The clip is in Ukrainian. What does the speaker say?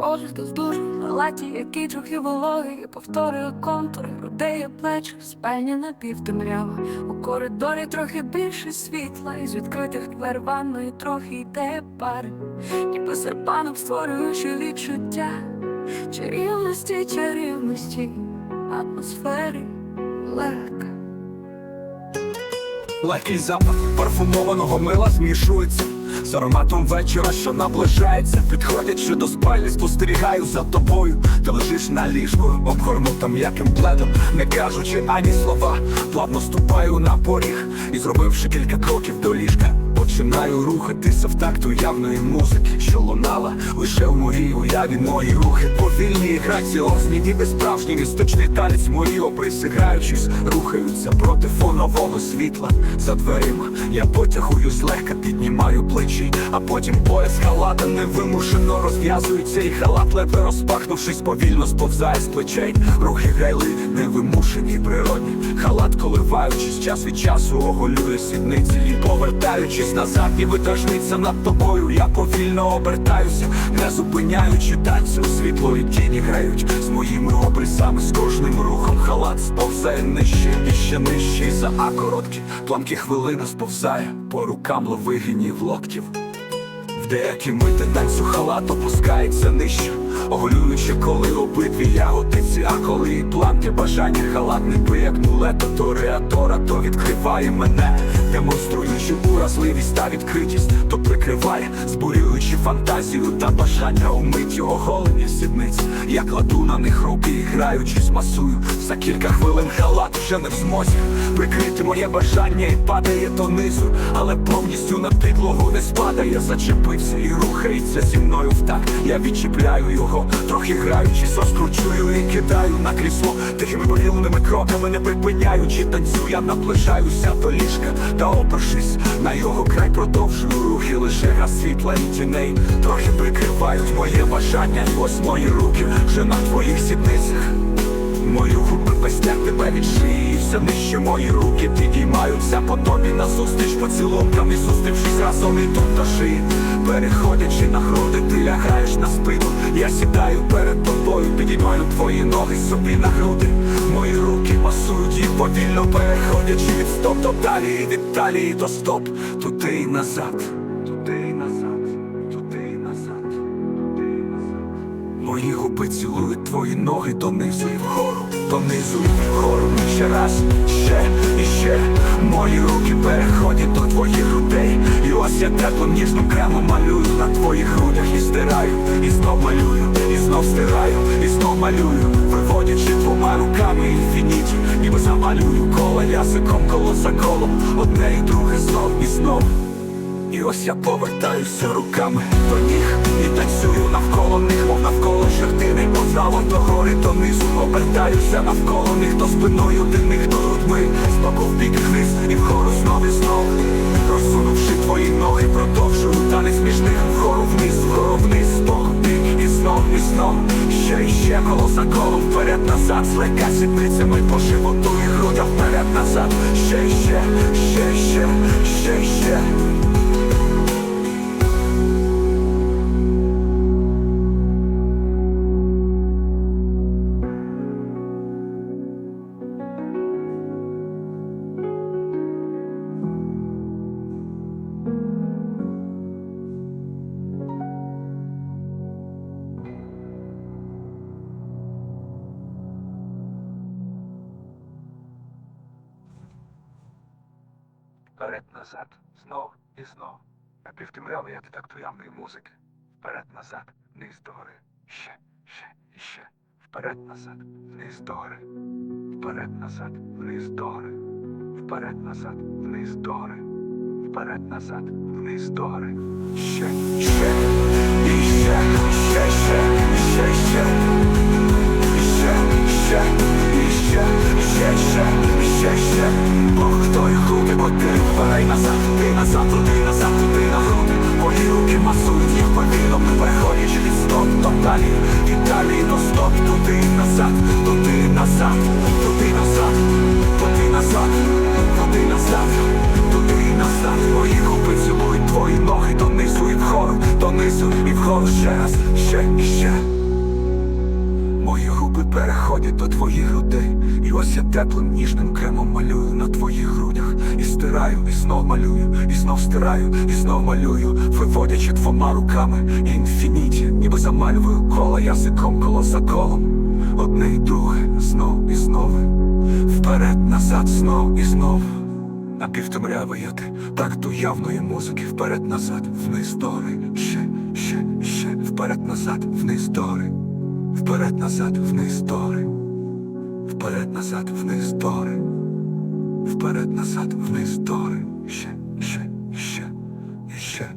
Схожий до здужу, латі, який трохи вологий, повторюю контури, грудей і плеч, спальня напівтемрява. У коридорі трохи більше світла, із відкритих двер ванної трохи йде пари, ніби серпанок створюючи відчуття чарівності, чарівності, атмосфери легка. Легкий запах парфумованого мила змішується з ароматом вечора, що наближається. Підходячи до спальні, спостерігаю за тобою. Ти лежиш на ліжку, обгорнута м'яким пледом, не кажучи ані слова. Плавно ступаю на поріг і зробивши кілька кроків до ліжка. Починаю рухатися в такт уявної музики, що лунала лише в моїй уяві мої рухи повільні і граціозні, ніби справжній містичний танець мої обриси граючись, рухаються проти фонового світла за дверима. Я потягую злегка, плечі, а потім пояс халата невимушено розв'язується, і халат ледве розпахнувшись, повільно сповзає з плечей. Рухи грайли, невимушені, природні. Халат, коливаючись, час від часу оголює сідниці і повертаючись назад, ніби тажниця над тобою. Я повільно обертаюся, не зупиняючи танцю, світло і тіні грають з моїми обрисами, з кожним рухом халат сповзає нижче і ще нижче, за а короткі пламки хвилина сповзає по рукам ловигинів локтів. В деякі мити танцю халат опускається нижче, оголюючи, коли обидві ягодиці, а коли і планки бажання халат не пиякнуле, то до реатора, то відкриває мене, демонструючи уразливість та відкритість, то прикриває, збурюючи фантазію та бажання умить його голені сідниць. Я кладу на них руки граючись масую. За кілька хвилин халат вже не в змозі прикрити моє бажання і падає донизу, але повністю на підлогу не спадає, зачепився і рухається зі мною в так. Я відчіпляю його, трохи граючи, розкручую і кидаю на крісло. Тихими повільними кроками, не припиняючи, танцю, я наближаюся до ліжка. Та опершись на його край, продовжую рухи, лише газ світла і тіней. Трохи прикривають моє бажання, ось мої руки вже на твоїх сідницях. Мої губи пестять тебе від шиї, все нижче мої руки підіймаються по тобі назустріч поцілункам і зустрівшись разом і тут шиї Переходячи на груди, ти лягаєш на спину. Я сідаю перед тобою, підіймаю твої ноги собі на груди. Мої руки масують їх повільно переходячи від стоп до талії, від талії до стоп. Туди і назад, Мої губи цілують твої ноги донизу і вгору, донизу і вгору, Ну, ще раз, ще і ще. Мої руки переходять до твоїх грудей. І ось я тепло ніжно кремо малюю. На твоїх грудях І стираю, і знов малюю, і знов стираю, і знов малюю Виводячи двома руками інфініті. Ніби замалюю коло язиком, коло за колом. Одне і друге знов і знов і ось я повертаюся руками до ніг І танцюю навколо них, мов навколо щертини. Позалом до гори, донизу Обертаюся навколо них, то спиною до них, то грудьми З боку в бік вниз і вгору знов і знов Розсунувши твої ноги, продовжую танець між них. Вгору вниз, вгору вниз, з боку бік і знов, і знов Ще і ще коло за колом, вперед назад. Злегка сідницями по животу і грудям вперед назад. Ще і ще, ще, ще, ще, ще Вперед назад, знов і знов. А Напівтемрявий я так туявної музики. Вперед назад, вниз догори. Ще, ще ще. Вперед назад, вниз догори. Вперед назад, вниз догори. Вперед назад, вниз догори. Вперед назад, вниз догори. Ще, ще, туди назад, туди на груди. Мої руки масують їх повільно, переходячи від стоп до далі, і далі до стоп, туди назад, туди назад, переходять до твоїх грудей І ось я теплим ніжним кремом малюю на твоїх грудях І стираю, і знов малюю, і знов стираю, і знов малюю, виводячи двома руками інфініті, ніби замалюю коло язиком, коло за колом. Одне і друге, знов і знов. Вперед, назад, знов і знов. Напівтемрявий я ти, так до явної музики, вперед, назад, вниз дори, ще, ще, ще, вперед, назад, вниз дори. Вперед назад вниз дори. Вперед назад вниз дори. Вперед назад вниз дори. Ще, ще, ще, ще.